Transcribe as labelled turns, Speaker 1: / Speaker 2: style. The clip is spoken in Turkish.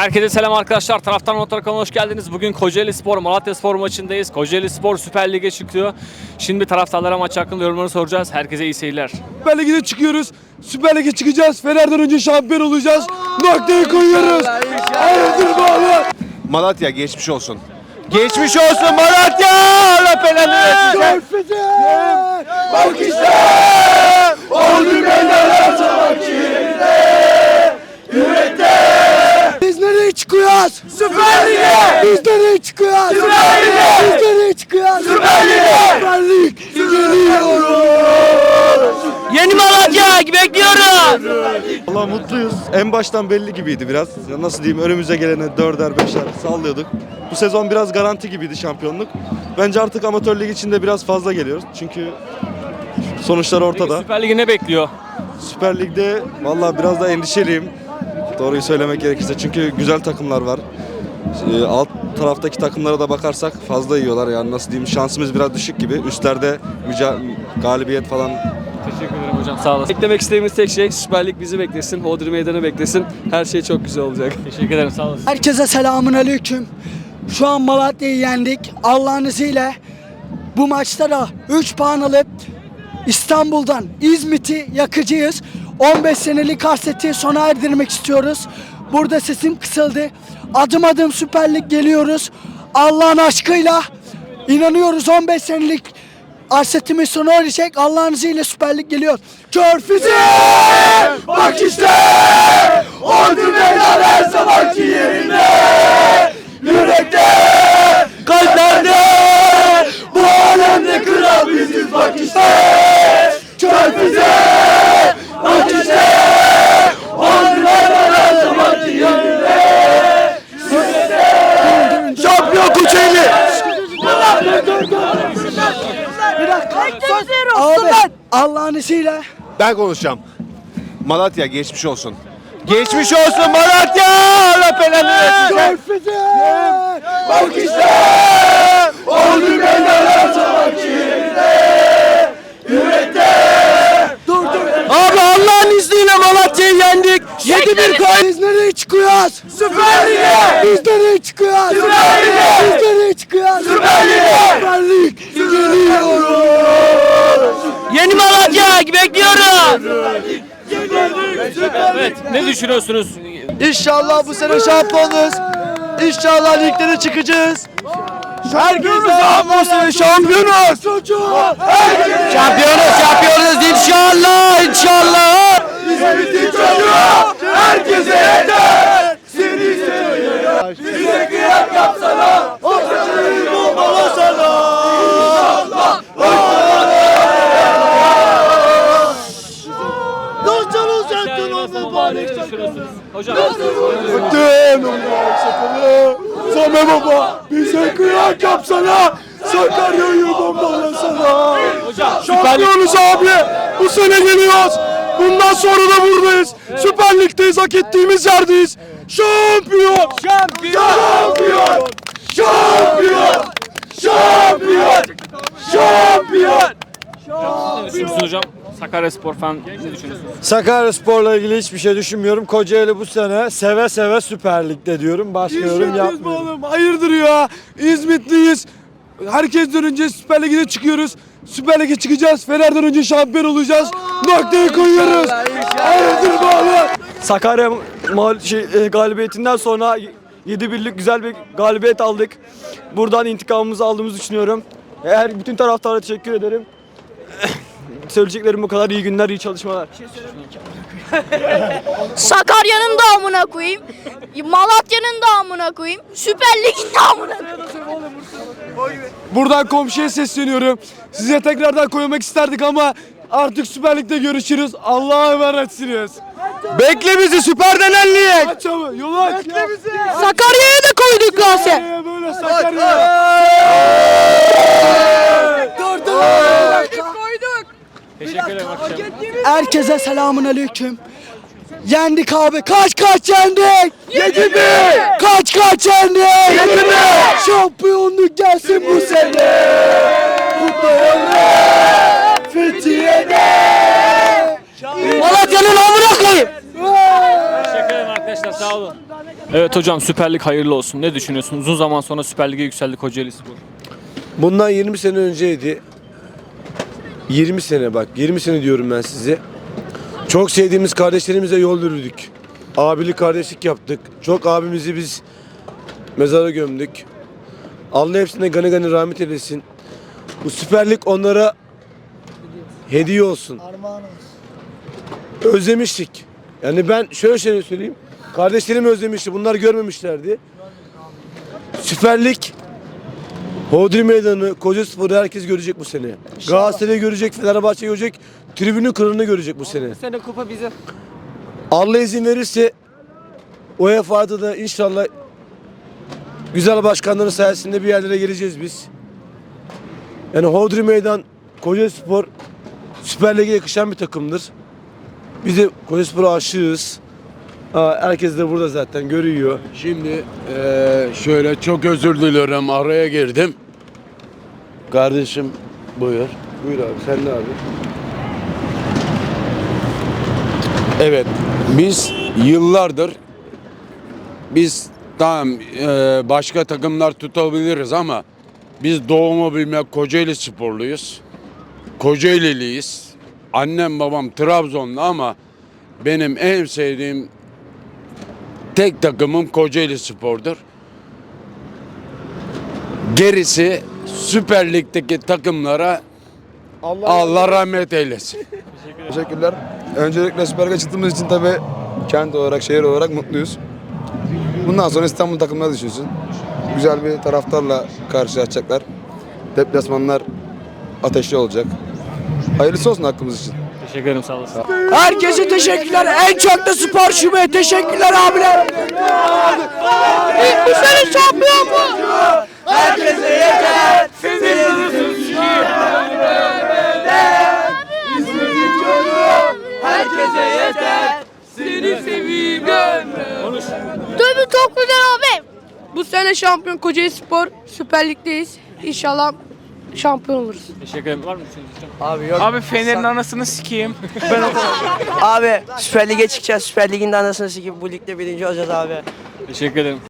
Speaker 1: Herkese selam arkadaşlar. Notlar kanalına hoş geldiniz. Bugün Kocaeli Spor, Malatya Spor maçındayız. Kocaeli Spor Süper Lig'e çıkıyor. Şimdi taraftarlara maç hakkında yorumlarını soracağız. Herkese iyi seyirler.
Speaker 2: Süper Lig'e çıkıyoruz. Süper Lig'e çıkacağız. Fener'den önce şampiyon olacağız. Noktayı koyuyoruz. Hayırdır bağlı.
Speaker 3: Malatya geçmiş olsun. Geçmiş olsun Malatya! Allah belanı versin.
Speaker 2: Bak işte. Oldu beyler savaş Biz nereye çıkıyoruz? Süper Lig'e! Biz nereye çıkıyoruz? Süper Lig'e! Biz nereye çıkıyoruz? Süper Lig'e! Süper Lig geliyor.
Speaker 4: Yeni Malatya bekliyoruz.
Speaker 5: Valla mutluyuz. En baştan belli gibiydi biraz. Ya Nasıl diyeyim önümüze gelene dörder beşer sallıyorduk. Bu sezon biraz garanti gibiydi şampiyonluk. Bence artık amatör lig içinde biraz fazla geliyoruz. Çünkü sonuçlar ortada.
Speaker 1: Süper Lig'i ne bekliyor?
Speaker 5: Süper Lig'de valla biraz da endişeliyim. Doğruyu söylemek gerekirse. Çünkü güzel takımlar var. Ee, Alt taraftaki takımlara da bakarsak fazla yiyorlar. Yani nasıl diyeyim şansımız biraz düşük gibi. Üstlerde müca- galibiyet falan
Speaker 1: Teşekkür ederim hocam. Sağ olasın.
Speaker 6: Beklemek istediğimiz tek şey Süper Lig bizi beklesin, Hodri Meydanı beklesin. Her şey çok güzel olacak.
Speaker 1: Teşekkür ederim. Sağ olasın.
Speaker 7: Herkese selamun aleyküm. Şu an Malatya'yı yendik. Allah'ın izniyle bu maçta da 3 puan alıp İstanbul'dan İzmit'i yakacağız. 15 senelik hasreti sona erdirmek istiyoruz. Burada sesim kısıldı. Adım adım Süper Lig geliyoruz. Allah'ın aşkıyla inanıyoruz 15 senelik hasretimiz sona erecek. Allah'ın izniyle Süper Lig geliyor. Körfezi! Bak işte! Oldu beyler her zamanki yerinde! Yürekte! Kalplerde! Bu alemde kral biziz bak işte! Körfezi! Allah'ın izniyle
Speaker 3: Ben konuşacağım. Malatya geçmiş olsun. Geçmiş olsun Malatya! Allah belanı versin.
Speaker 2: Bak işte. Oldu beyler her zamanki yerinde. Yürekte. Dur dur.
Speaker 6: Abi Allah'ın izniyle Malatya'yı yendik.
Speaker 7: 7-1 koy. Biz nereye çıkıyoruz?
Speaker 2: Süper Lig'e.
Speaker 7: Biz nereye çıkıyoruz?
Speaker 2: Süper Lig'e.
Speaker 7: Biz nereye çıkıyoruz?
Speaker 2: Süper Lig'e.
Speaker 7: Süper Lig geliyor.
Speaker 4: Yeni Malatya bekliyoruz.
Speaker 1: Evet. Ne düşünüyorsunuz?
Speaker 6: İnşallah bu sene şampiyonuz. İnşallah liglere çıkacağız. Herkese bu sene şampiyonuz. Şampiyonuz, şampiyonuz inşallah, inşallah.
Speaker 2: İzmit'in çocuğu herkese yeter. Seni seviyor. Bize kıyak yapsana. O saçını bombala sana. Nasıl olacaktın o mübarek
Speaker 1: Ne düşünüyorsunuz? Hocam.
Speaker 2: Bütün mübarek sakalı. Same baba bize kıyak yapsana. Sakarya'yı bombalasana.
Speaker 1: Hocam.
Speaker 2: Şampiyonuz abi. Bu sene geliyoruz. Bundan sonra da buradayız. Süper Lig'deyiz. Hak ettiğimiz yerdeyiz. Şampiyon. Şampiyon. Şampiyon. Şampiyon. Şampiyon. Şampiyon.
Speaker 1: Düşünüyorsunuz hocam? Sakarya Spor falan ne düşünüyorsunuz?
Speaker 8: Sakarya Spor'la ilgili hiçbir şey düşünmüyorum. Kocaeli bu sene seve seve Süper Lig'de diyorum. Başka yorum yapmıyorum.
Speaker 2: oğlum. Hayırdır ya? İzmitliyiz. Herkesten önce Süper Lig'e çıkıyoruz. Süper Lig'e çıkacağız. Fener'den önce şampiyon olacağız. Noktayı koyuyoruz. Hayırdır bağlı.
Speaker 6: Sakarya mal şey, e, galibiyetinden sonra 7 birlik güzel bir galibiyet aldık. Buradan intikamımızı aldığımızı düşünüyorum. Eğer bütün taraftara teşekkür ederim. Söyleyeceklerim bu kadar. İyi günler, iyi çalışmalar.
Speaker 9: Sakarya'nın da amına koyayım. Malatya'nın da amına koyayım. Süper Lig'in de amına koyayım.
Speaker 2: Buradan komşuya sesleniyorum. Size tekrardan koymak isterdik ama artık Süper Lig'de görüşürüz. Allah'a emanetsiniz.
Speaker 6: Bekle bizi Süper'den elliye.
Speaker 2: Aç abi yolu aç. Bekle bizi.
Speaker 9: Sakarya'ya da koyduk.
Speaker 2: Sakarya'ya böyle Sakarya.
Speaker 7: Dur dur.
Speaker 1: Teşekkür ederim.
Speaker 7: Herkese selamun aleyküm. Yendik abi. Kaç kaç yendik?
Speaker 2: Yedi mi?
Speaker 7: Kaç kaç yendik?
Speaker 2: Yedi mi?
Speaker 7: Şampiyonluk gelsin bu sene. Böyle. Fethiye'de.
Speaker 4: Malatya'nın amına koyayım.
Speaker 1: Teşekkür ederim arkadaşlar. Sağ olun. Evet hocam Süper Lig hayırlı olsun. Ne düşünüyorsun? Uzun zaman sonra Süper Lig'e yükseldi Kocaeli Spor.
Speaker 8: Bundan 20 sene önceydi. 20 sene bak 20 sene diyorum ben size. Çok sevdiğimiz kardeşlerimize yol yürüdük. Abilik kardeşlik yaptık. Çok abimizi biz mezara gömdük. Allah hepsine gani gani rahmet eylesin. Bu Süper Lig onlara hediye olsun. Özlemiştik. Yani ben şöyle şöyle söyleyeyim. Kardeşlerimi özlemişti. Bunlar görmemişlerdi. Süper Lig Hodri Meydanı, Kocaspor'u herkes görecek bu sene. Galatasaray'ı görecek, Fenerbahçe görecek, tribünün kırını görecek bu sene.
Speaker 10: sene kupa bizim.
Speaker 8: Allah izin verirse UEFA'da da inşallah güzel başkanların sayesinde bir yerlere geleceğiz biz. Yani Hodri Meydan, Kocaspor Süper Lig'e yakışan bir takımdır. Biz de Kocaspor'a aşığız. Aa, herkes de burada zaten görüyor.
Speaker 11: Şimdi eee, şöyle çok özür dilerim araya girdim. Kardeşim buyur.
Speaker 8: Buyur abi, sen de abi.
Speaker 11: Evet biz yıllardır biz tamam eee, başka takımlar tutabiliriz ama biz doğumu bilmek Kocaeli sporluyuz. Kocaeliliyiz. Annem babam Trabzonlu ama benim en sevdiğim tek takımım Kocaeli Spor'dur. Gerisi Süper Lig'deki takımlara Allah rahmet eylesin.
Speaker 12: Teşekkürler. Öncelikle Süper Lig'e çıktığımız için tabii kent olarak, şehir olarak mutluyuz. Bundan sonra İstanbul takımına düşüyorsun. Güzel bir taraftarla karşılaşacaklar. Deplasmanlar ateşli olacak. Hayırlısı olsun hakkımız için.
Speaker 1: Teşekkür ederim sağ olasın.
Speaker 7: Herkese teşekkürler. En çok da spor şubeye teşekkürler abiler.
Speaker 9: Bu sene şampiyon mu?
Speaker 13: Şampiyon Kocaeli Spor Süper Lig'deyiz. İnşallah şampiyon oluruz.
Speaker 1: Teşekkür ederim. Var mı şey?
Speaker 10: Abi Fener'in anasını sikeyim.
Speaker 7: Abi Süper Lig'e çıkacağız. Süper Lig'in de anasını sikip bu ligde birinci olacağız abi.
Speaker 1: Teşekkür ederim.